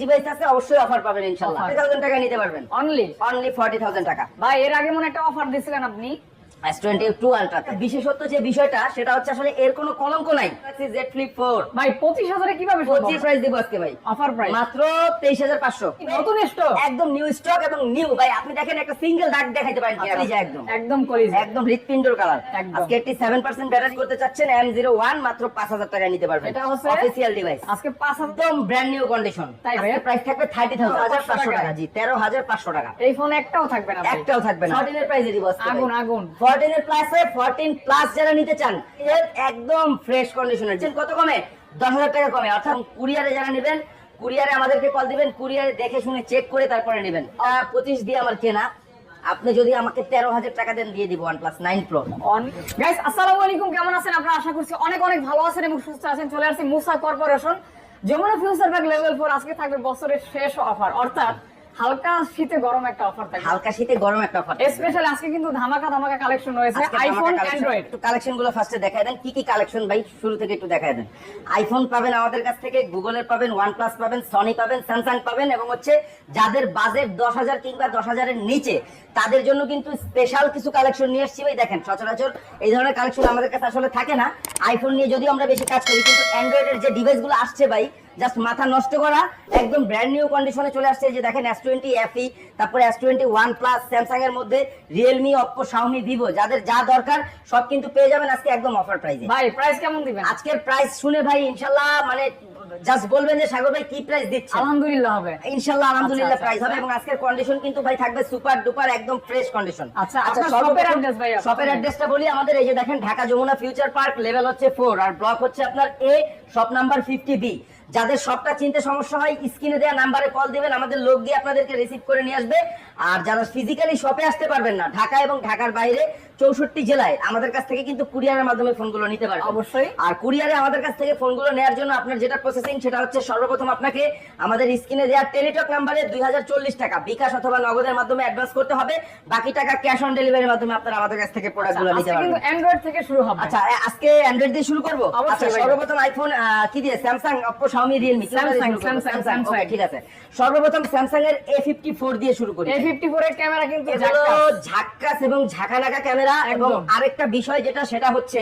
Device আছে অবশ্যই offer পাবেন ইনশাআল্লাহ। Offer। 40000 টাকা নিতে পারবেন। অনলি অনলি 40000 টাকা। ভাই এর আগে মনে একটা অফার দিছিলেন আপনি। S22 আলট্রা বিশেষত্ব যে বিষয়টা সেটা হচ্ছে আসলে এর কোনো কলঙ্ক নাই। Z Flip 4 ভাই পঁচিশ হাজারে কীভাবে পঁচিশ প্রাইস দিব আজকে ভাই। অফার প্রাইস মাত্র তেইশ হাজার পাঁচশো। নতুন স্টক একদম নিউ স্টক এবং নিউ ভাই আপনি দেখেন একটা সিঙ্গেল দাগ দেখাইতে পারেন কি? এই যে একদম। একদম কলিজ। একদম হৃৎপিণ্ডর কালার আজকে একটি সেভেন পার্সেন্ট ব্যাটারি করতে চাচ্ছেন এম জিরো ওয়ান মাত্র পাঁচ হাজার টাকায় নিতে পারবেন। এটা হচ্ছে অফিসিয়াল ডিভাইস আজকে পাঁচ হাজার একদম ব্র্যান্ড নিউ কন্ডিশন তাই ভাইয়া? প্রাইস থাকবে থার্টি হাজার পাঁচশো টাকা। জি তেরো হাজার পাঁচশো টাকা। এই ফোন একটাও থাকবে না একটাও থাকবে না। প্রাইসে দিব আগুন আগুন। ফোরটিনের প্লাসে ফোরটিন প্লাস যারা নিতে চান একদম ফ্রেশ কন্ডিশনের কত কমে? দশ হাজার টাকা কমে। অর্থাৎ কুরিয়ারে যারা নেবেন, কুরিয়ারে আমাদেরকে কল দিবেন, কুরিয়ারে দেখে শুনে চেক করে তারপরে নেবেন। পঁচিশ দিয়ে আমার কেনা। আপনি যদি আমাকে তেরো হাজার টাকা দেন, দিয়ে দিব OnePlus nine pro guys আসসালামু আলাইকুম। কেমন আছেন? আপনারা আশা করছি অনেক অনেক ভালো আছেন এবং সুস্থ আছেন। চলে আসছি মুসা কর্পোরেশন। যমুনা ফিউচার ব্যাগ লেভেল ফোর আজকে থাকবে বছরের শেষ অফার অর্থাৎ হালকা শীতে গরম একটা অফার হালকা শীতে গরম একটা অফার স্পেশালি আজকে কিন্তু ধামাকা ধামাকা কালেকশন রয়েছে আইফোন অ্যান্ড্রয়েড একটু কালেকশনগুলো ফার্স্টে দেখায় দেন কি কি কালেকশন ভাই? শুরু থেকে একটু দেখায় দেন। আইফোন পাবেন আমাদের কাছ থেকে গুগলের পাবেন ওয়ান প্লাস পাবেন সনি পাবেন স্যামসাং পাবেন এবং হচ্ছে যাদের বাজেট দশ হাজার কিংবা দশ হাজারের নিচে তাদের জন্য কিন্তু স্পেশাল কিছু কালেকশন নিয়ে এসেছি ভাই। দেখেন সচরাচর এই ধরনের কালেকশন আমাদের কাছে আসলে থাকে না। আইফোন নিয়ে যদিও আমরা বেশি কাজ করি কিন্তু অ্যান্ড্রয়েডের যে ডিভাইসগুলো আসছে ভাই জাস্ট মাথা নষ্ট করা একদম ব্র্যান্ড নিউ কন্ডিশনে চলে আসছে এই যে দেখেন এস টোয়েন্টি এফই তারপরে S twenty one plus Samsung এর মধ্যে রিয়েলমি অপ্পো শাওমি ভিভো যাদের যা দরকার সব কিন্তু পেয়ে যাবেন আজকে একদম অফার প্রাইসে ভাই প্রাইস কেমন দিবেন? আজকের প্রাইস শুনে ভাই ইনশাল্লাহ মানে জাস্ট বলবেন যে সাগর ভাই কি প্রাইস দিচ্ছে আলহামদুলিল্লাহ হবে। ইনশাল্লাহ আলহামদুলিল্লাহ আচ্ছা, প্রাইস হবে এবং আজকের কন্ডিশন কিন্তু ভাই থাকবে সুপার ডুপার একদম ফ্রেশ কন্ডিশন আচ্ছা, shop এর address ভাই, শপের অ্যাড্রেসটা বলি আমাদের এই যে দেখেন Dhaka Jamuna future park level হচ্ছে ফোর আর ব্লক হচ্ছে আপনার A shop number fifty B যাদের সবটা চিনতে সমস্যা হয় স্ক্রিনে দেওয়া নাম্বারে কল দিবেন আমাদের লোক দিয়ে আপনাদেরকে রিসিভ করে নিয়ে আসবে। আর যারা ফিজিক্যালি শপে আসতে পারবেন না ঢাকা এবং ঢাকার বাইরে চৌষট্টি জেলায় আমাদের কাছ থেকে কিন্তু কুরিয়ারের মাধ্যমে ফোনগুলো নিতে পারবেন। অবশ্যই। আর কুরিয়ারে আমাদের কাছ থেকে ফোনগুলো নেওয়ার জন্য আপনার যেটা প্রসেসিং সেটা হচ্ছে সর্বপ্রথম আপনাকে আমাদের স্ক্রিনে দেওয়া টেলিটক নাম্বারে দুই হাজার চল্লিশ টাকা বিকাশ অথবা নগদের মাধ্যমে অ্যাডভান্স করতে হবে। বাকি টাকা ক্যাশ অন ডেলিভারির মাধ্যমে আপনারা আমাদের কাছ থেকে প্রোডাক্টগুলো নিতে আজকে কিন্তু পারবেন অ্যান্ড্রয়েড থেকে শুরু হবে। আচ্ছা আজকে অ্যান্ড্রয়েড দিয়ে শুরু করব? অবশ্যই আচ্ছা সর্বপ্রথম আইফোন কি দিয়ে? Samsung Oppo Xiaomi Realme Samsung, Samsung, Samsung। ঠিক আছে সর্বপ্রথম স্যামসাং এর এ ফিফটি ফোর দিয়ে শুরু করি এ ফিফটি ফোর এর ক্যামেরা কিন্তু। ঝাক্কাস এবং ঝাঁকানাকা ক্যামেরা এবং আরেকটা বিষয় যেটা সেটা হচ্ছে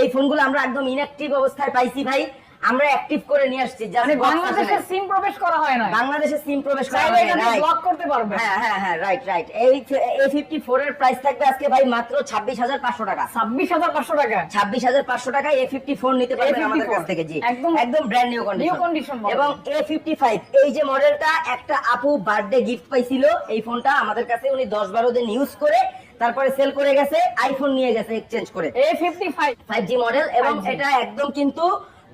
এই ফোনগুলো আমরা একদম ইনঅ্যাক্টিভ অবস্থায় পাইছি ভাই আমরা অ্যাক্টিভ করে নিয়ে আসছি মানে বাংলাদেশে সিম প্রবেশ করা হয় না বাংলাদেশে সিম প্রবেশ করা হয় না, ব্লক করতে পারবে। হ্যাঁ হ্যাঁ হ্যাঁ রাইট রাইট এই এ ফিফটি ফোর এর প্রাইস থাকবে আজকে ভাই মাত্র ছাব্বিশ হাজার পাঁচশো টাকা। ছাব্বিশ হাজার পাঁচশো টাকা। ছাব্বিশ হাজার পাঁচশো টাকায় এ ফিফটি ফোর নিতে পারবেন আমাদের কাছ থেকে জি। একদম একদম ব্র্যান্ড নিউ কন্ডিশন এবং এ ফিফটি ফাইভ এই যে মডেলটা একটা আপু বার্থডে গিফট পাইছিল এই ফোনটা আমাদের কাছে উনি দশ বারো দিন ইউজ করে তারপরে সেল করে গেছে আইফোন নিয়ে গেছে এক্সচেঞ্জ করে। A fifty five five G model এবং এটা একদম কিন্তু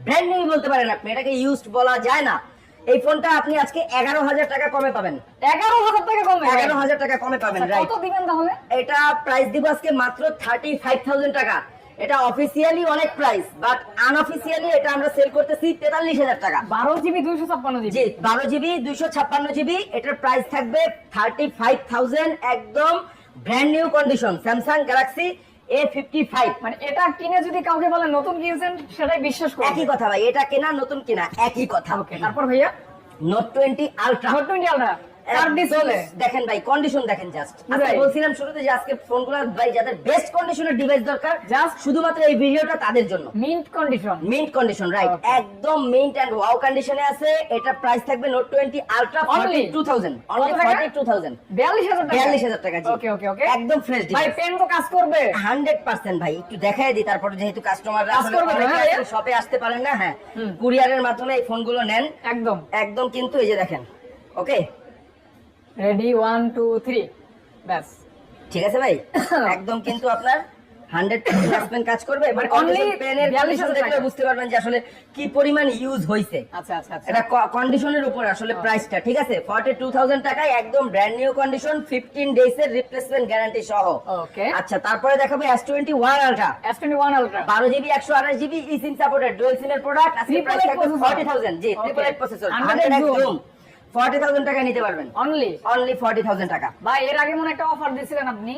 ব্র্যান্ড নিউ বলতে পারেন আপনি এটাকে ইউজড বলা যায় না। এই ফোনটা আপনি আজকে এগারো হাজার টাকা কমে পাবেন। এগারো হাজার টাকা কমে? এগারো হাজার টাকা কমে পাবেন আচ্ছা, রাইট কত দিবেন তাহলে? এটা প্রাইস দিব আজকে মাত্র থার্টি ফাইভ থাউজেন্ড টাকা। এটা অফিসিয়ালি অনেক প্রাইস বাট আনঅফিসিয়ালি এটা আমরা সেল করতেছি তেতাল্লিশ হাজার টাকা। বারো জিবি দুইশো ছাপ্পান্ন জিবি। জি বারো জিবি দুইশো ছাপ্পান্ন জিবি এটার প্রাইস থাকবে থার্টি ফাইভ থাউজেন্ড একদম brand new condition Samsung Galaxy A fifty five মানে এটা কিনে যদি কাউকে বলে নতুন কিনছেন সেটাই বিশ্বাস করবে একই কথা ভাই এটা কেনা নতুন কেনা একই কথা। ওকে তারপর ভাইয়া? Note twenty ultra note twenty ultra চার ডিসপ্লে দেখেন ভাই কন্ডিশন দেখেন জাস্ট বলছিলাম শুরুতে যে আজকে ফোনগুলো ভাই যাদের বেস্ট কন্ডিশনের ডিভাইস দরকার Just- শুধুমাত্র এই ভিডিওটা তাদের জন্য। Mint condition mint condition right একদম মিন্ট এন্ড ওয়াও কন্ডিশনে আছে। এটা প্রাইস থাকবে note twenty ultra Only? Forty two thousand only কত টাকা? ফর্টি টু থাউজেন্ড বিয়াল্লিশ হাজার টাকা। বিয়াল্লিশ হাজার টাকা জি। ওকে ওকে ওকে একদম ফ্রেশ ভাই পেন তো কাজ করবে। হান্ড্রেড পার্সেন্ট ভাই একটু দেখাই দিই তারপরে যেহেতু কাস্টমাররা কাজ করবে তো, হ্যাঁ। শপে আসতে পারেন না হ্যাঁ। কুরিয়ারের মাধ্যমে এই ফোনগুলো নেন। একদম। একদম কিন্তু এই যে দেখেন okay ready one two three ব্যাস। ঠিক আছে ভাই? একদম কিন্তু আপনার হান্ড্রেড পার্সেন্ট কাজ করবে এবার only পেনের কন্ডিশন দেখলে বুঝতে পারবেন যে আসলে কি পরিমাণ ইউজ হয়েছে আচ্ছা আচ্ছা আচ্ছা। এটা কন্ডিশনের উপর আসলে প্রাইসটা ঠিক আছে? ফর্টি টু থাউজেন্ড টাকায় একদম brand new condition fifteen days এর রিপ্লেসমেন্ট গ্যারান্টি সহ। ওকে আচ্ছা তারপরে দেখাবো S twenty one ultra S twenty one ultra বারো জিবি একশো আঠাশ GB e SIM supported dual সিমের প্রোডাক্ট আজকে প্রাইস থাকবে ফর্টি থাউজেন্ড জি triple eight processor hundred zoom। Forty thousand টাকা নিতে পারবেন। অনলি অনলি ফর্টি থাউজেন্ড টাকা। ভাই এর আগে মনে একটা অফার দিয়েছিলেন আপনি।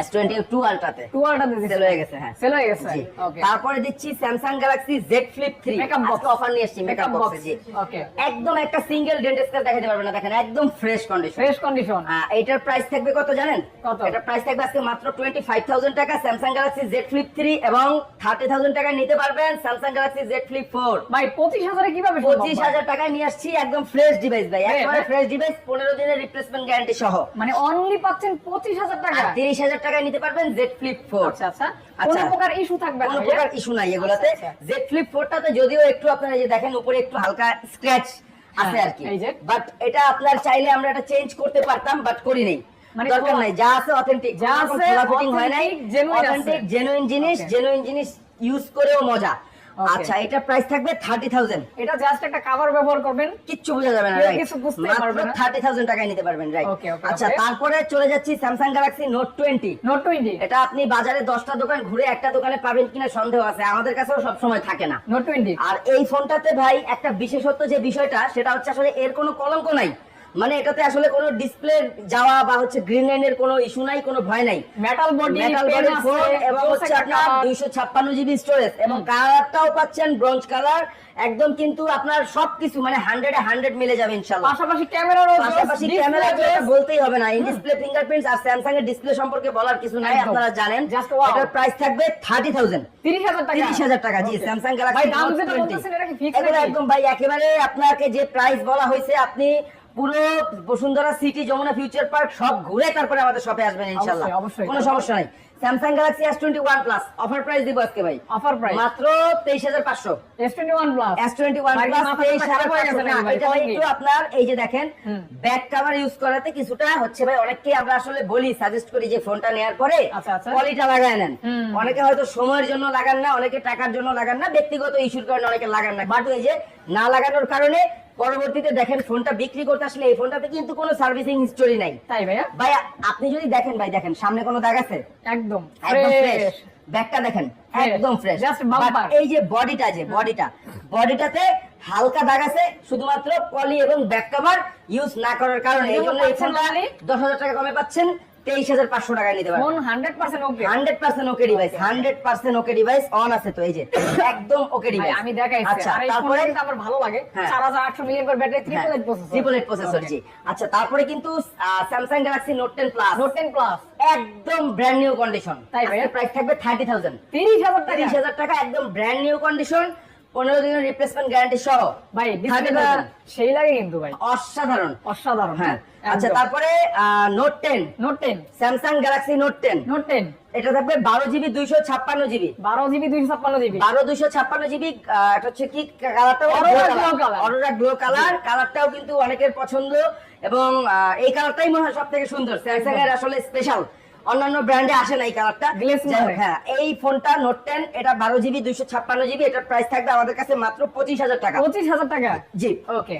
এস টোয়েন্টি টু আলট্রাতে টুয়ালটা দিয়ে সেল গেছে সেল গেছে। জি। ওকে তারপরে দিচ্ছি Samsung Galaxy Z flip three offer নিয়ে এসেছি মেকআপ বক্সে একদম একটা সিঙ্গেল ডেন্ট দেখাতে পারবেন না। দেখেন একদম ফ্রেশ কন্ডিশন ফ্রেশ কন্ডিশন এটার প্রাইস থাকবে কত জানেন? কত? এটার প্রাইস থাকবে আজকে মাত্র টোয়েন্টি ফাইভ থাউজেন্ড টাকা। Samsung Galaxy Z flip three এবং থার্টি থাউজেন্ড টাকায় নিতে পারবেন Samsung Galaxy Z flip four ভাই পঁচিশ হাজারে কীভাবে পঁচিশ হাজার টাকায় নিয়ে আসছি একদম ফ্রেশ ডিভাইস ভাই। একবারে হ্যাঁ। ফ্রেশ ডিভাইস পনেরো দিনের রিপ্লেসমেন্ট গ্যারান্টি সহ। মানে অনলি পাচ্ছেন পঁচিশ হাজার টাকা তিরিশ হাজার টাকায় নিতে পারবেন জেড ফ্লিপ ফোর আচ্ছা আচ্ছা। আচ্ছা। কোনো প্রকার ইস্যু থাকবে কোনো প্রকার ইস্যু নাই এগুলাতে। জেড ফ্লিপ ফোরটাতে যদিও একটু আপনারা যে দেখেন উপরে একটু হালকা স্ক্র্যাচ আছে আর কি বাট এটা আপনার চাইলে আমরা এটা চেঞ্জ করতে পারতাম বাট করি নাই। মানে দরকার নাই। যা আছে অথেন্টিক যা আছে ফিটিং হয় নাই। অথেন্টিক জেনুইন জিনিস জেনুইন জিনিস ইউজ করেও মজা. আচ্ছা এটা প্রাইস থাকবে থার্টি থাউজেন্ড এটা জাস্ট একটা কাভার ব্যবহার করবেন। কিচ্ছু বোঝা যাবে না right? কিছু বুঝতেই মাত্র পারবে না। 30,000 টাকায় নিতে পারবেন রাইট Okay, okay, আচ্ছা তারপরে চলে যাচ্ছি Samsung Galaxy note twenty note twenty এটা আপনি বাজারে দশটা দোকান ঘুরে একটা দোকানে পাবেন কিনা সন্দেহ আছে আমাদের কাছেও সবসময় থাকে না। নোট টোয়েন্টি আর এই ফোনটাতে ভাই একটা বিশেষত্ব যে বিষয়টা সেটা হচ্ছে আসলে এর কোনো কলঙ্ক নাই। মানে এটাতে আসলে কোনো ডিসপ্লে যাওয়া বা হচ্ছে গ্রিন লাইনের কোনো ইস্যু নাই কোনো ভয় নাই। Metal body metal body phone এবং হচ্ছে আপনার দুইশো ছাপ্পান্ন জিবি স্টোরেজ এবং কালারটাও পাচ্ছেন ব্রঞ্জ কালার একদম কিন্তু আপনার সবকিছু মানে হান্ড্রেডে হান্ড্রেড মিলে যাবে ইনশাল্লাহ পাশাপাশি ক্যামেরারও পাশাপাশি ক্যামেরা বলতেই হবে না ইন ডিসপ্লে ফিঙ্গারপ্রিন্টস আর স্যামসাং এর ডিসপ্লে সম্পর্কে বলার কিছু নাই আপনারা জানেন। এটার প্রাইস থাকবে থার্টি থাউজেন্ড তিরিশ হাজার টাকা। তিরিশ হাজার টাকা জি. স্যামসাং ভাই গ্যালাক্সি দাম যেটা বলতেছেন এটা কি ফিক্স একদম ভাই একেবারে আপনাকে যে প্রাইস বলা হয়েছে আপনি পুরো Bashundhara city Jamuna future park সব ঘুরে তারপরে আমাদের শপে আসবেন ইনশাল্লাহ। কোনো সমস্যা নাই। Samsung Galaxy S twenty one plus offer price দিব আজকে ভাই। অফার প্রাইস মাত্র তেইশ হাজার পাঁচশো। S twenty one plus S twenty one plus তেইশ? এটা ভাই একটু আপনার এই যে দেখেন ব্যাক কভার ইউজ করাতে কিছুটা হচ্ছে ভাই অনেককে আমরা আসলে বলি সাজেস্ট করি যে ফোনটা নেওয়ার পরে আচ্ছা, আচ্ছা। পলিটা লাগায় নেন। অনেকে হয়তো সময়ের জন্য লাগান না অনেকে টাকার জন্য লাগান না ব্যক্তিগত ইস্যুর কারণে অনেকে লাগান না। বাট এই যে না লাগানোর কারণে পরবর্তীতে দেখেন ফোনটা বিক্রি করতে আসলে এই ফোনটাতে কিন্তু কোনো সার্ভিসিং হিস্টোরি নাই। তাই ভাইয়া? ভাই আপনি যদি দেখেন ভাই দেখেন সামনে কোনো দাগ আছে? একদম একদম ফ্রেশ ফ্রেশ ব্যাগটা দেখেন একদম ফ্রেশ. এই যে বডিটা যে বডিটা বডিটাতে হালকা দাগ আছে শুধুমাত্র পলি এবং ব্যাক কভার ইউজ না করার কারণে। এই জন্য এই ফোনটা? দশ হাজার টাকা কমে পাচ্ছেন। তেইশ হাজার পাঁচশো টাকায় নিতে পারবেন। Hundred percent okay hundred percent okay device hundred percent okay device on আছে তো এই যে একদম ওকে ডিভাইস আমি দেখাইছি। আচ্ছা তারপরে? কিন্তু আমার ভালো লাগে। হ্যাঁ। 4800 million battery triple eight processor triple eight processor জি। আচ্ছা তারপরে কিন্তু Samsung Galaxy Note ten plus Note 10 plus একদম ব্র্যান্ড নিউ কন্ডিশন তাই ভাইয়া? প্রাইস থাকবে থার্টি থাউজেন্ড 30000 হাজার তিরিশ হাজার টাকা একদম ব্র্যান্ড নিউ কন্ডিশন পনেরো দিনের রিপ্লেসমেন্ট গ্যারান্টি সহ। ভাই 30,000 সেই লাগে কিন্তু ভাই। অসাধারণ। অসাধারণ হ্যাঁ। আচ্ছা তারপরে note ten note 10 Samsung Galaxy note ten note 10 এটা থাকবে বারো জিবি দুইশো ছাপ্পান্ন জিবি। 12 GB 256 GB. বারো দুইশো ছাপ্পান্ন জিবি এটা হচ্ছে কি কালারটা। অরোরা গ্লো কালার কালারটাও কিন্তু অনেকের পছন্দ। এবং এই কালারটাই মনে হয় সব থেকে সুন্দর। স্যামসাং এর আসলে স্পেশাল অন্যান্য ব্র্যান্ডে আসে না এই কালারটা। হ্যাঁ এই ফোনটা নোট টেন এটা বারো জিবি দুইশো ছাপ্পান্ন জিবি এটার প্রাইস থাকবে আমাদের কাছে মাত্র পঁচিশ হাজার টাকা। 25000 টাকা? জি। Okay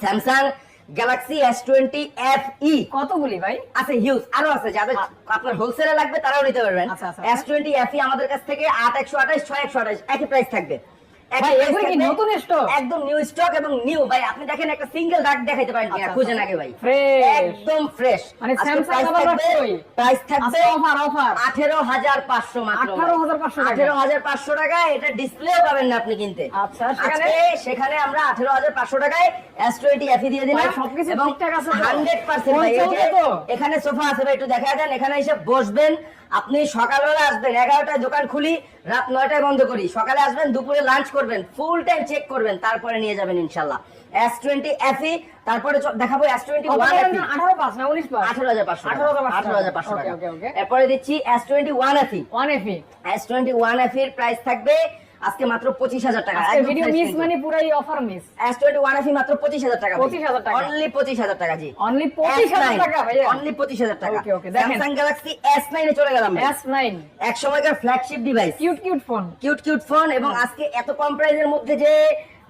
Samsung Galaxy S twenty F E কতগুলি ভাই? আছে হিউজ আরও আছে যাদের আপনার হোলসেলে লাগবে তারাও নিতে পারবেন। এস টোয়েন্টি এফ ই আমাদের কাছ থেকে আট একশো আঠাশ ছয় একশো আঠাশ একই প্রাইস থাকবে। ভাই, price কি নতুন stock? একদম নিউ স্টক এবং নিউ ভাই আপনি দেখেন একটা সিঙ্গেল দাগ দেখাইতে পারেন কিনা আচ্ছা, খুঁজেন আচ্ছা। ভাই একদম ফ্রেশ মানে Samsung আবার প্রাইস থাকবে আচ্ছা, offer, offer। আঠেরো হাজার পাঁচশো মাত্র 18,500 টাকা। আঠেরো হাজার পাঁচশো টাকা এটা ডিসপ্লেও পাবেন না আপনি কিনতে আচ্ছা, সেখানে? সেখানে আমরা আঠেরো হাজার পাঁচশো টাকায় দিয়ে দিলাম সবকিছু ঠিকঠাক আছে ভাই যে তো? এখানে সোফা আছে ভাই একটু দেখা দেন এখানে এসে বসবেন আপনি সকালবেলা আসবেন এগারোটায় দোকান খুলি রাত নয়টায় বন্ধ করি। সকালে আসবেন দুপুরে লাঞ্চ করবেন ফুল টাইম চেক করবেন তারপরে নিয়ে যাবেন ইনশাল্লাহ। এস টোয়েন্টি এফি তারপরে দেখাবো এস টোয়েন্টি ওয়ান আঠারো এফি না 18 পাস না 19 আঠারো হাজার পাঁচশো 18,500 আঠারো হাজার পাঁচশো টাকা। এরপরে দিচ্ছি S twenty one F E one F E S twenty one এফির price থাকবে আজকে মাত্র পঁচিশ হাজার টাকা। ভিডিও মিস মানে পুরাই offer miss S twenty one F E মাত্র পঁচিশ হাজার টাকা 25,000 টাকা। অনলি পঁচিশ হাজার টাকা জি। অনলি 25000 টাকা অনলি পঁচিশ হাজার টাকা। স্যামসাং গ্যালাক্সি এস নাইনে চলে গেলাম এস নাইন এক সময়কার flagship device cute cute phone cute cute phone এবং আজকে এত কম প্রাইসের মধ্যে যে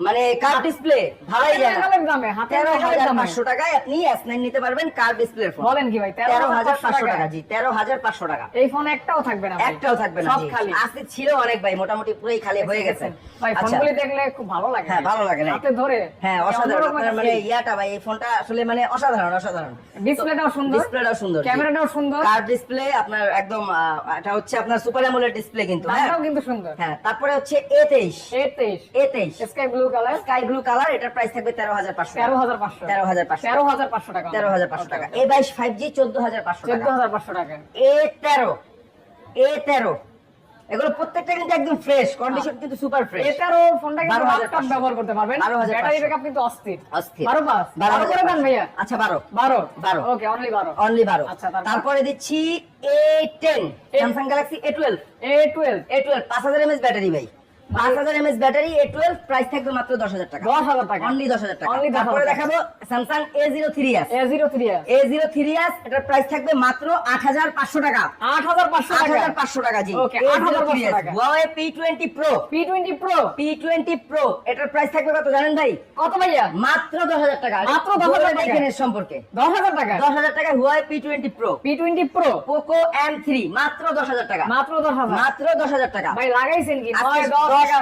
মানে কার ডিসপ্লে ভাড়াই যায় দামে, তেরো হাজার পাঁচশো টাকায় আপনি এস নাইন নিতে পারবেন কার ডিসপ্লে ফোন বলেন কি ভাই তেরো হাজার পাঁচশো টাকা জি তেরো হাজার পাঁচশো টাকা। এই ফোন একটাও থাকবে না একটাও থাকবে না সব খালি। আজকে ছিল অনেক ভাই মোটামুটি পুরোই খালি হয়ে গেছে। ভাই আচ্ছা। ফোনগুলি দেখলে খুব ভালো লাগে। হ্যাঁ, ভালো লাগে. হাতে ধরে। হ্যাঁ অসাধারণ। মানে ইয়াটা ভাই এই ফোনটা আসলে মানে অসাধারণ অসাধারণ। ডিসপ্লেটাও সুন্দর। ডিসপ্লেটাও সুন্দর ক্যামেরাটাও সুন্দর। কার ডিসপ্লে আপনার একদম এটা হচ্ছে আপনার সুপার অ্যামোলেড ডিসপ্লে কিন্তু হ্যাঁ? কিন্তু সুন্দর। হ্যাঁ তারপরে হচ্ছে এ তেইশ। এর তেইশ। এ তেইশ। Sky blue colour sky blue colour এটার প্রাইস থাকবে তেরো হাজার পাঁচশো তেরো হাজার পাঁচশো। তেরো হাজার পাঁচশো তেরো হাজার পাঁচশো টাকা। তেরো হাজার পাঁচশো টাকা। এ বাইশ ফাইভ জি চোদ্দ হাজার পাঁচশো চোদ্দ হাজার পাঁচশো টাকা। এ তেরো। এ তেরো। এগুলো প্রত্যেকটা কিন্তু একদম ফ্রেশ কন্ডিশন কিন্তু সুপার ফ্রেশ এটারও ফোনটা কিন্তু 12,500 ব্যবহার করতে পারবেন। 12,500 ব্যাটারি ব্যাকআপ কিন্তু অস্থির। অস্থির। বারো পাঁচ। বারো বারো করে দেন ভাইয়া। আচ্ছা বারো। বারো। বারো। ওকে অনলি বারো। অনলি বারো। আচ্ছা, তারপরে দিচ্ছি A ten Samsung Galaxy A twelve A twelve A twelve পাঁচ হাজার এমএস ব্যাটারি ভাই। পাঁচ হাজার MS battery A twelve price থাকবে মাত্র দশ হাজার টাকা দশ হাজার টাকা অনলি দশ হাজার টাকা 10,000 তারপরে দেখাবো Samsung A zero three S A zero three A zero three S এটার প্রাইস থাকবে মাত্র আট হাজার পাঁচশো টাকা আট হাজার পাঁচশো আট হাজার পাঁচশো টাকা জি Okay, 8,500 টাকা। Huawei P twenty pro P twenty pro P twenty pro এটার প্রাইস থাকবে কত জানেন ভাই কত ভাইয়া মাত্র দশ হাজার টাকা মাত্র 10,000 টাকা। দেখেন সম্পর্কে দশ হাজার টাকা টাকা মাত্র টাকা মাত্র মাত্র টাকা ভাই লাগাইছেন কি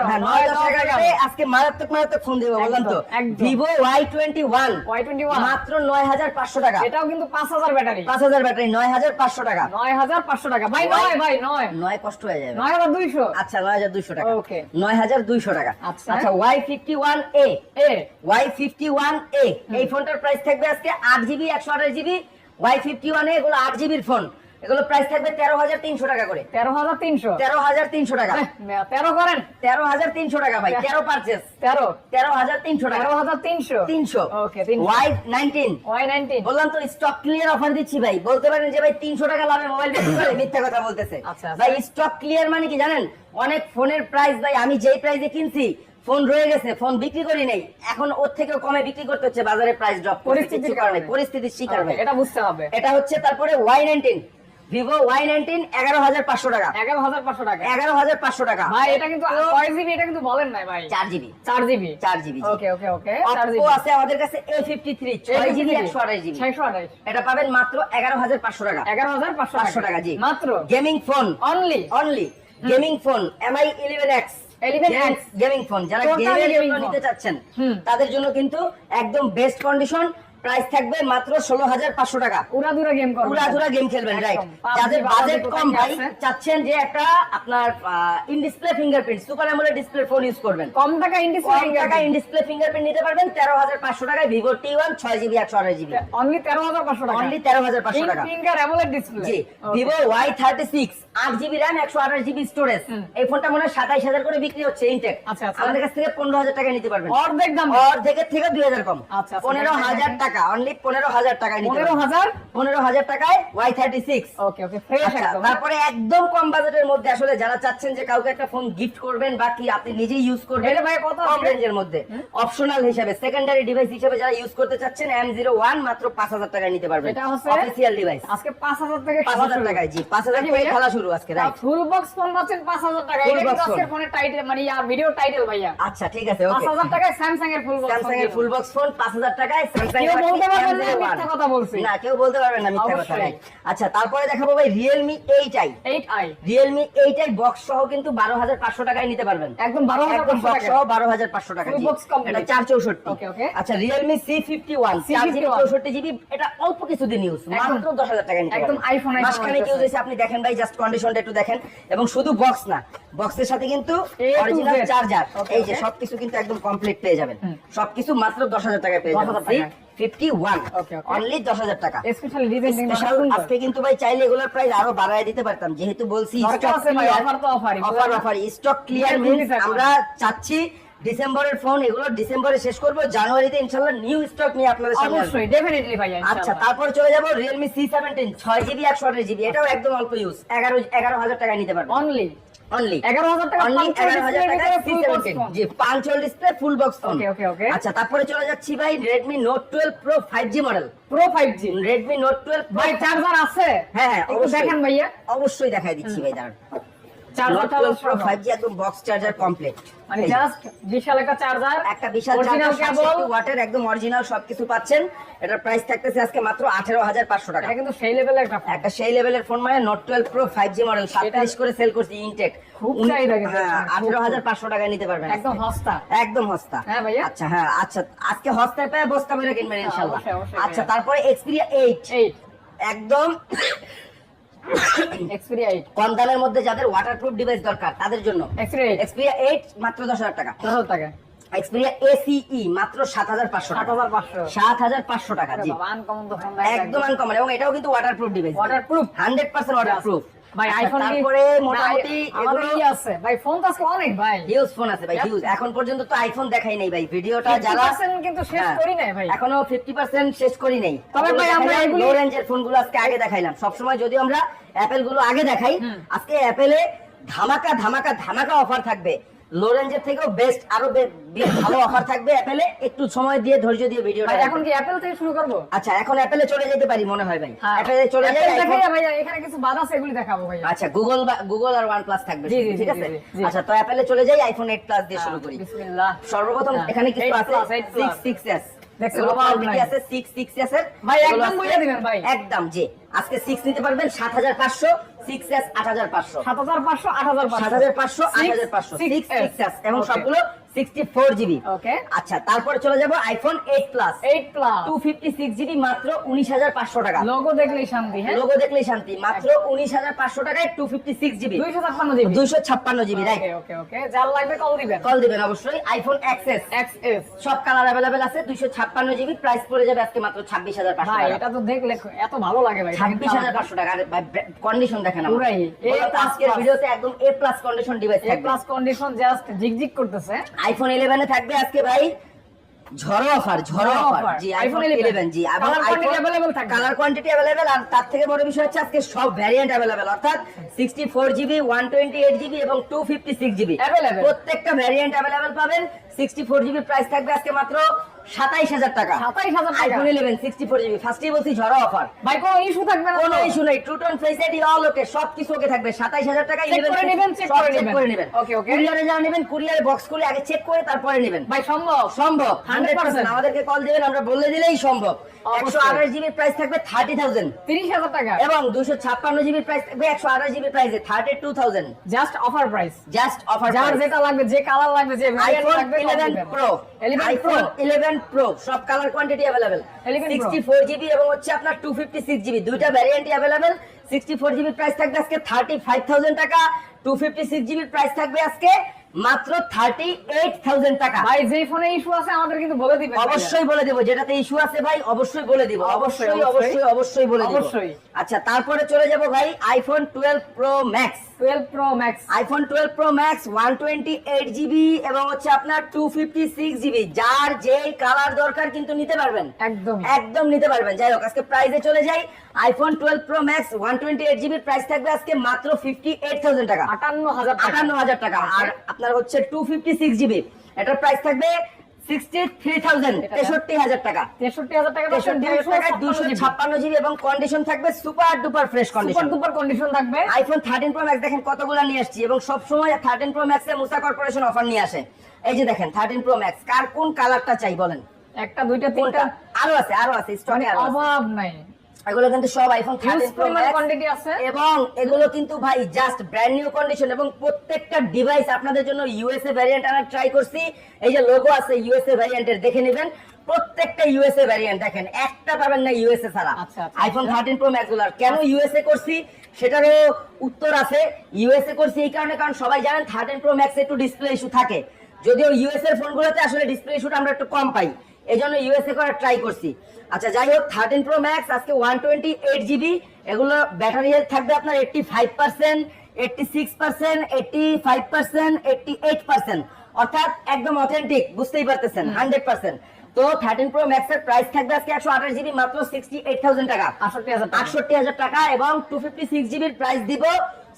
হ্যাঁ, নয় নয় দশ দশ এগারো। আজকে মারাত্মক মারাত্মক ফোন দেবো বললাম তো। Vivo Y twenty one Y twenty one মাত্র নয় হাজার পাঁচশো টাকা। এটাও কিন্তু পাঁচ হাজার ব্যাটারি। পাঁচ হাজার ব্যাটারি নয় হাজার পাঁচশো টাকা। নয় হাজার পাঁচশো টাকা। ভাই নয় ভাই নয়। নয় কষ্ট হয়ে যাবে। নয় হাজার দুইশো। আচ্ছা নয় হাজার দুইশো টাকা। Okay. নয় হাজার দুইশো টাকা। আচ্ছা। আচ্ছা Y fifty one A A Y fifty one A এই ফোনটার প্রাইস থাকবে আজকে আট জিবি একশো আঠাশ GB Y fifty one A এগুলো আট জিবির ফোন এগুলো প্রাইস থাকবে তেরো হাজার তিনশো টাকা করে। তেরো হাজার তিনশো? তেরো হাজার তিনশো টাকা। তেরো করেন। তেরো হাজার তিনশো টাকা ভাই তেরো। পারচেস তেরো? তেরো হাজার তিনশো টাকা। তেরো হাজার তিনশো? তিনশো। ওয়াই নাইনটিন ওয়াই নাইনটিন বললাম তো স্টক ক্লিয়ার অফার দিচ্ছি ভাই। বলতে পারেন যে ভাই তিনশো টাকা লাভে মোবাইল বিক্রি করে মিথ্যা কথা বলতেছে। আচ্ছা, আচ্ছা। ভাই স্টক ক্লিয়ার মানে কি জানেন? অনেক ফোনের প্রাইস ভাই আমি যেই প্রাইসে কিনছি ফোন রয়ে গেছে ফোন বিক্রি করি নেই। এখন ওর থেকেও কমে বিক্রি করতে হচ্ছে বাজারে প্রাইস ড্রপ পরিস্থিতির কারণে। পরিস্থিতির শিকার এটা বুঝতে হবে। এটা হচ্ছে তারপরে Y nineteen Vivo Y nineteen এগারো হাজার পাঁচশো টাকা। এগারো হাজার পাঁচশো টাকা। এগারো হাজার পাঁচশো টাকা। ভাই এটা কিন্তু কয় জিবি? এটা কিন্তু বলেন নাই ভাই। চার জিবি। চার জিবি? চার জিবি ওকে ওকে ওকে আছে আমাদের কাছে এ ফিফটি থ্রি ছয় জিবি একশো আঠাশ জিবি। ছয়শো আঠাশ। এটা পাবেন মাত্র এগারো হাজার পাঁচশো টাকা। এগারো হাজার পাঁচশো টাকা। জি। মাত্র? Gaming phone only only gaming phone Mi eleven X gaming phone যারা গেমের জন্য নিতে চাচ্ছেন তাদের জন্য কিন্তু একদম বেস্ট কন্ডিশন প্রাইস থাকবে মাত্র ষোলো হাজার পাঁচশো টাকা। উড়াদুরা গেম উড়াধুরা গেম খেলবেন রাইট যাদের বাজেট কম ভাই চাচ্ছেন যে একটা আপনার in display fingerprint super AMOLED display phone use করবেন। কম টাকা ইন্ডিসপ্লে টাকা ইন ডিসপ্লে ফিঙ্গারপ্রিন্ট নিতে পারবেন তেরো হাজার পাঁচশো টাকায় ভিভো টি ওয়ান ছয় জিবি একশো আঠাশ জিবি অনলি তেরো হাজার পাঁচশো টাকা। অনলি তেরো হাজার পাঁচশো টাকা। ফিঙ্গার অ্যামোলেড ডিসপ্লে জি ভিভো ওয়াই থার্টি সিক্স আট জিবি র্যাম একশো আঠাশ জিবি স্টোরেজ এই ফোনটা মনে হয় সাতাইশ হাজার করে বিক্রি হচ্ছে ইনটেক আচ্ছা, আচ্ছা। আমাদের কাছ থেকে পনেরো হাজার টাকা নিতে পারবেন। অর্ধেক দাম। অর্ধেকের থেকে দুই হাজার কম। আচ্ছা, আচ্ছা। পনেরো হাজার টাকা অনলি পনেরো হাজার টাকায় নিতে পনেরো হাজার? পনেরো হাজার টাকায় Y thirty six okay okay fresh একদম। তারপরে একদম কম বাজেটের মধ্যে আসলে যারা চাচ্ছেন যে কাউকে একটা ফোন গিফট করবেন বা কি আপনি নিজেই ইউজ করবেন এটা ভাই কত কম রেঞ্জের মধ্যে। অপশনাল হিসাবে সেকেন্ডারি ডিভাইস হিসেবে যারা ইউজ করতে চাচ্ছেন এম জিরো ওয়ান মাত্র পাঁচ হাজার টাকায় নিতে পারবেন। এটা হচ্ছে অফিসিয়াল ডিভাইস আজকে পাঁচ হাজার পাঁচ হাজার টাকায় জি পাঁচ হাজার টাকায় খেলা শুরু আজকে রাইট ফুল বক্স ফোন পাচ্ছেন পাঁচ হাজার টাকা কিন্তু আজকের phone। ফোনের টাইটেল মানে ইয়ার ভিডিও টাইটেল ভাইয়া। আচ্ছা ঠিক আছে পাঁচ ওকে হাজার টাকায় স্যামসাং এর ফুল বক্স স্যামসাং এর ফুল বক্স ফোন পাঁচ হাজার টাকায় স্যামসাং বলতে পারবেন না মিথ্যা কথা বলছি। না কেউ বলতে পারবেন না মিথ্যা কথা। অবশ্যই। আচ্ছা তারপরে দেখাবো ভাই Realme eight I eight I Realme eight I box সহ কিন্তু বারো হাজার পাঁচশো টাকায় নিতে পারবেন। একদম বারো হাজার একদম পাঁচশো box টাকা সহ বারো হাজার পাঁচশো টাকা Full জি। এটা চার চৌষট্টি। Okay, okay. আচ্ছা রিয়েলমি সি ফিফটি ওয়ান চার জিবি C51 চৌষট্টি জিবি এটা অল্প কিছুদিন ইউজ মাত্র দশ হাজার টাকা নিতে একদম পারবেন। iPhone, iPhone মাঝখানে হয়েছে আপনি দেখেন ভাই জাস্ট কন্ডিশনটা একটু দেখেন। এবং শুধু বক্স না বক্সের সাথে কিন্তু অরিজিনাল চার্জার এই যে সবকিছু কিন্তু একদম কমপ্লিট পেয়ে যাবেন। সবকিছু মাত্র দশ হাজার টাকায় পেয়ে যাবেন। টাকায়। Fifty one Okay, okay. Only দশ হাজার টাকা স্পেশালি স্পেশাল আজকে কিন্তু ভাই চাইলে এগুলোর প্রাইস আরও বাড়ায় দিতে পারতাম যেহেতু বলছি দরকার আছে ভাই, offer তো offer ই। Offer offer stock clear means আমরা চাচ্ছি ডিসেম্বরের ফোন এগুলো ডিসেম্বরে শেষ করব জানুয়ারিতে ইনশাআল্লাহ নিউ স্টক নিয়ে আপনাদের সামনে অবশ্যই ডেফিনেটলি আচ্ছা। তারপরে চলে যাব রিয়েলমি সি সেভেন্টিন ছয় জিবি একশো আঠাশ জিবি এটাও একদম অল্প ইউজ এগারো এগারো হাজার টাকায় নিতে পারবেন অনলি অনলি এগারো হাজার টাকা অনলি পাঁচশো এগারো হাজার display টাকায় ভিতরে C full box seventeen phone। জি পাঁচল ডিসপ্লে ফুল বক্স ফোন. আচ্ছা তারপরে চলে যাচ্ছি ভাই Redmi note twelve pro five G model pro five G Redmi note twelve ভাই চার্জার আছে? হ্যাঁ হ্যাঁ দেখেন ভাইয়া। অবশ্যই দেখাই দিচ্ছি ভাই দাঁড়ান। 12 Pro সহ। 5G একদম বক্স চার্জার কমপ্লিট মানে জাস্ট বিশাল একটা চার্জার একটা বিশাল অরিজিনাল চার্জার কেবল ওয়াটের একদম অরিজিনাল সবকিছু পাচ্ছেন। এটার প্রাইস থাকতেছে আজকে মাত্র 18500 টাকা। এটা কিন্তু সেই লেভেলের একটা ফোন একটা সেই লেভেলের ফোন মানে note twelve pro five model সাতত্রিশ করে সেল করছি ইনটেক খুব চাহিদা কিন্তু হ্যাঁ খুব, আঠেরো হাজার পাঁচশো টাকায় নিতে পারবেন একদম সস্তা একদম হস্তা। হ্যাঁ ভাইয়া। আচ্ছা হ্যাঁ আচ্ছা আজকে হস্তায় পেয়ে বস্তা মেরে কিনবেন অবশ্যই আচ্ছা তারপরে এক্সপিরিয়া এইট এই একদম এক্সপিরিয়া কম দামের মধ্যে যাদের ওয়াটারপ্রুফ ডিভাইস দরকার তাদের জন্য। এক্সপিরিয়া এইট এক্সপিরিয়া এইট মাত্র দশ হাজার টাকা। দশ হাজার টাকা। এক্সপিরিয়া এসিই মাত্র সাত হাজার পাঁচশো সাত টাকা সাত হাজার পাঁচশো টাকা একদম আনকমন এবং এটাও কিন্তু waterproof device Waterproof? Hundred percent waterproof ভাই আইফোন তারপরে মোটামুটি এগুলো আছে। ভাই ফোন তো আজকে অনেক ভাই। হিউজ ফোন আছে ভাই হিউজ এখন পর্যন্ত তো আইফোন দেখাই নাই ভাই। ভিডিওটা যারা কিন্তু শেষ হ্যাঁ, করি নাই ভাই। এখনও 50% শেষ করি নাই। তবে ভাই আমরা এগুলি- লো রেঞ্জের ফোনগুলো আজকে আগে দেখাইলাম। সব সময় যদি আমরা অ্যাপেলগুলো আগে দেখাই আজকে অ্যাপেলে ধামাকা ধামাকা ধামাকা অফার থাকবে। লো রেঞ্জের থেকেও বেস্ট আরও ভালো অফার থাকবে অ্যাপেলে একটু সময় দিয়ে ধৈর্য দিয়ে ভিডিওটা এখন কি অ্যাপেল থেকে শুরু করব? আচ্ছা এখন অ্যাপেলে চলে যেতে পারি মনে হয় ভাই। হ্যাঁ। অ্যাপেলে চলে যাই ভাই এখানে কিছু বাদ আছে এগুলি দেখাবো ভাই আচ্ছা গুগল গুগল আর ওয়ান প্লাস থাকবে ঠিক আছে। আচ্ছা তো অ্যাপেলে চলে যাই আইফোন 8 প্লাস দিয়ে শুরু করি। বিসমিল্লাহ। সর্বপ্রথম হ্যাঁ, এখানে কিছু 8 আছে plus, 8 plus। 66s দেখছেন, এগুলো অভাব quality নাই। আছে 66s এর। ভাই, একদম জি। আজকে 6 নিতে পারবেন 7500 6s 8500 সাত হাজার পাঁচশো। আট হাজার 7500 8500 6 6s এবং সবগুলো 64 জিবি ওকে আচ্ছা তারপরে চলে যাব iPhone 8 plus eight plus 256 GB মাত্র 19500 টাকা। লোগো দেখলেই শান্তি হ্যাঁ? লোগো দেখলেই শান্তি। মাত্র 19500 টাকায় 256 জিবি দুইশো ছাপ্পান্ন GB 256 GB right okay okay যার লাগবে কল দিবেন। কল দিবেন অবশ্যই। আইফোন এক্সএস এক্স সব কালার অ্যাভেলেবেল আছে। 256 জিবি প্রাইস পড়ে যাবে আজকে মাত্র 26500 ভাই এটা তো দেখলে এত ভালো লাগে ভাই। 26500 টাকা। আর কন্ডিশন দেখেন আমার। পুরাই। plus আজকের ভিডিওতে একদম এ প্লাস কন্ডিশন ডিভাইস থাকবে। প্লাস কন্ডিশন জাস্ট জিগজিগ করতেছে। আইফোন 11 এ থাকবে আজকে ভাই ঝড়ো অফার ঝড়ো ঝড়ো অফার offer। জি iPhone আইফোন 11 11 জি এবং Color quantity available থাকবে। কালার কোয়ান্টিটি अवेलेबल আর তার থেকে বড় বিষয় হচ্ছে আজকে সব ভ্যারিয়েন্ট अवेलेबल অর্থাৎ 64 জিবি 128 জিবি এবং 256 জিবি Available। প্রত্যেকটা ভ্যারিয়েন্ট अवेलेबल পাবেন 64 জিবি প্রাইস থাকবে আজকে মাত্র 27000 টাকা। 27000 টাকা। আইফোন 11 64 জিবি ফার্স্টেই বলছি ঝড়ো অফার। ভাই কোনো ইস্যু থাকবে না কোনো ইস্যু নেই। ফেস আইডি অল ওকে সবকিছু ওকে থাকবে। 27000 টাকা Check করে নেবেন, check করে নেবেন। করে নেবেন। Okay, okay. কুরিয়ারে যা নেবেন কুরিয়ারে বক্স করে আগে চেক করে তারপরে নেবেন। ভাই সম্ভব? সম্ভব 100% 100% আমাদেরকে কল দিবেন আমরা বলে দিলেই সম্ভব। অবশ্যই। 128 জিবি প্রাইস থাকবে 30000 তিরিশ হাজার টাকা। এবং 256 জিবি প্রাইস থাকবে 128 জিবি প্রাইসে 32000 just offer price just offer যার যেটা লাগবে যে কালার লাগবে যে ভ্যারিয়েন্ট আইফোন লাগবে 11 প্রো 11 প্রো আইফোন 11 প্রো সব colour quantity available 11 Pro। 64 GB এবং হচ্ছে আপনার 256 জিবি দুইটা ভ্যারিয়েন্টই अवेलेबल 64 জিবি প্রাইস থাকবে আজকে 35000 টাকা 256 জিবি প্রাইস থাকবে আজকে মাত্র 38000 টাকা ভাই যেই ফোনে ইস্যু আছে আমাদের কিন্তু বলে দিবেন অবশ্যই বলে দেবো যেটাতে ইস্যু আছে ভাই অবশ্যই বলে দিব অবশ্যই, অবশ্যই অবশ্যই অবশ্যই বলে দিব অবশ্যই। আচ্ছা তারপরে চলে যাব ভাই iPhone 12 pro max twelve pro max iPhone 12 pro max 128 GB এবং হচ্ছে আপনার 256 জিবি যার যেই কালার দরকার কিন্তু নিতে পারবেন। একদম। একদম নিতে পারবেন। যাই হোক আজকে প্রাইসে চলে যাই। IPhone 12 pro max 128 GB price থাকবে আজকে মাত্র 58000 টাকা। আটান্ন হাজার টাকা। আটান্ন হাজার টাকা। আর আপনার হচ্ছে টু ফিফটি সিক্স জিবি এটার প্রাইস থাকবে টাকা। জিবি। এবং কন্ডিশন থাকবে super duper fresh condition duper condition থাকবে। আইফোন থার্টিন প্রো ম্যাক্স দেখেন কতগুলো নিয়ে আসছি এবং সবসময় থার্টিন প্রো ম্যাক্সে মুসা কর্পোরেশন অফার নিয়ে আসে। এই যে দেখেন থার্টিন প্রো ম্যাক্স কার কোন কালারটা চাই বলেন? একটা দুইটা তিনটা। আরও আছে আরও আছে স্টকে আরও আছে। অভাব নাই। এগুলো কিন্তু সব আইফোন কোয়ান্টিটি আছে। এবং এগুলো কিন্তু ভাই জাস্ট ব্র্যান্ড নিউ কন্ডিশন এবং প্রত্যেকটা ডিভাইস আপনাদের জন্য ইউএসএ ভ্যারিয়েন্ট আনার ট্রাই করছি। এই যে লোগো আছে ইউএসএ ভ্যারিয়েন্টের দেখে নেবেন। প্রত্যেকটা ইউএসএ ভ্যারিয়েন্ট দেখেন একটা পাবেন না ইউএসএ ছাড়া। আচ্ছা, আচ্ছা, আইফোন থার্টিন প্রো ম্যাক্সগুলার কেন ইউএসএ করছি? সেটারও উত্তর আছে। ইউএসএ করছি এই কারণে কারণ সবাই জানেন থার্টিন প্রো ম্যাক্স একটু ডিসপ্লে ইস্যু থাকে। যদিও ইউএস এর ফোনগুলোতে আসলে ডিসপ্লে ইস্যুটা আমরা একটু কম পাই। এই জন্য ইউএসএ করার ট্রাই করছি। আচ্ছা যাই হোক থার্টিন প্রো ম্যাক্স আজকে ওয়ান টোয়েন্টি এইট জিবি এগুলো ব্যাটারি হেলথ থাকবে আপনার eighty five percent eighty six percent eighty five percent eighty eight percent অর্থাৎ একদম অথেন্টিক বুঝতেই পারতেছেন হান্ড্রেড পার্সেন্ট তো থার্টিন প্রো ম্যাক্স এর প্রাইস থাকবে আজকে একশো আঠাশ জিবি মাত্র সিক্সটি এইট থাউজেন্ড টাকা। আটষট্টি হাজার টাকা। আটষট্টি হাজার টাকা এবং টু ফিফটি সিক্স জিবির প্রাইস দিব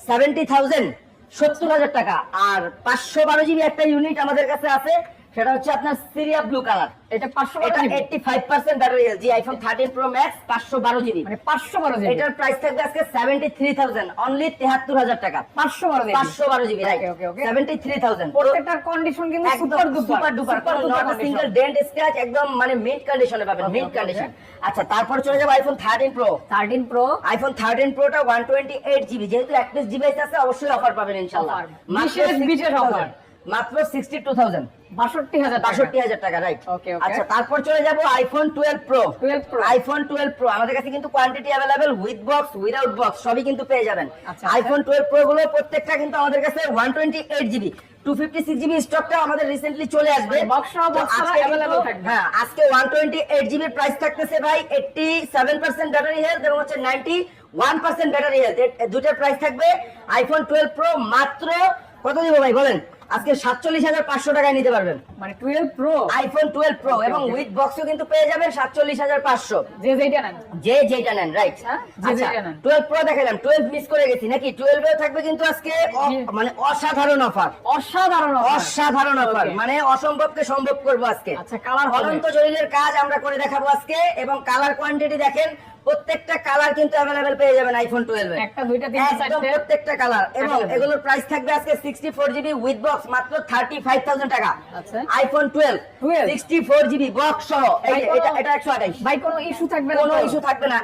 সেভেন্টি থাউজেন্ড সত্তর হাজার টাকা। আর পাঁচশো বারো জিবি একটা ইউনিট আমাদের কাছে আছে সেটা হচ্ছে আপনার সিরিয়া ব্লু কালার এটা পাঁচশো বারো এটা GB eighty five percent battery জি আইফোন থার্টিন প্রো ম্যাক্স পাঁচশো বারো জিবি মানে পাঁচশো বারো জিবি এটার প্রাইস থাকবে আজকে সেভেন্টি থ্রি থাউজেন্ড অনলি তেহাত্তর হাজার টাকা। পাঁচশো বারো জিবি পাঁচশো বারো GB right. Seventy three thousand প্রত্যেকটার কন্ডিশন কিন্তু সুপার সুপার ডুপার কোনো সিঙ্গেল ডেন্ট স্ক্র্যাচ একদম মানে মিড কন্ডিশনে পাবেন মিড কন্ডিশন আচ্ছা তারপর চলে যাব iPhone thirteen pro thirteen pro iPhone thirteen প্রোটা one twenty eight GB যেহেতু একত্রিশ ডিভাইস আছে অবশ্যই অফার পাবেন ইনশাল্লাহ। বিশেষ বিশেষ offer। মাত্র সিক্সটি টু থাউজেন্ড বাষট্টি হাজার বাষট্টি হাজার টাকা রাইট. আচ্ছা তারপর চলে যাব iPhone twelve pro 12 Pro। IPhone twelve pro আমাদের কাছে কিন্তু quantity available with box without box সবই কিন্তু পেয়ে যাবেন। আচ্ছা, আইফোন টুয়েলভ প্রো গুলো প্রত্যেকটা কিন্তু আমাদের কাছে one twenty eight GB two fifty six GB স্টকটা আমাদের রিসেন্টলি চলে আসবে। মানে। হ্যাঁ আজকে ওয়ান টোয়েন্টি এইট জিবির প্রাইস থাকতেছে ভাই eighty seven percent battery health এবং হচ্ছে ninety one percent battery health দুটার প্রাইস থাকবে। আইফোন টুয়েলভ প্রো মাত্র কত দিব ভাই বলেন? আজকে সাতচল্লিশ হাজার পাঁচশো টাকায় নিতে পারবেন। মানে twelve pro iPhone twelve pro এবং উইথ বক্সও কিন্তু পেয়ে যাবেন সাতচল্লিশ হাজার পাঁচশো। যে যেটা নেন। যে যেটা নেন রাইট আচ্ছা টুয়েলভ প্রো দেখালাম টুয়েলভ মিস করে গেছি নাকি? টুয়েলভ এও থাকবে কিন্তু আজকে মানে অসাধারণ অফার অসাধারণ অসাধারণ অফার। মানে অসম্ভবকে সম্ভব করব আজকে। আচ্ছা, হবে। অনন্ত জলিলের কাজ আমরা করে দেখাবো আজকে এবং কালার কোয়ান্টিটি দেখেন প্রত্যেকটা কালার কিন্তু অ্যাভেলেবেল পেয়ে যাবেন আইফোন টুয়েলভ একটা দুইটা তিনটা একদম প্রত্যেকটা কালার এবং এগুলোর প্রাইস থাকবে আজকে sixty four GB with box মাত্র থার্টি ফাইভ থাউজেন্ড টাকা। আচ্ছা। IPhone twelve 12 sixty four GB box সহ এটা এটা একশো আঠাইশ ভাই কোনো ইস্যু থাকবে না কোনো ইস্যু থাকবে না।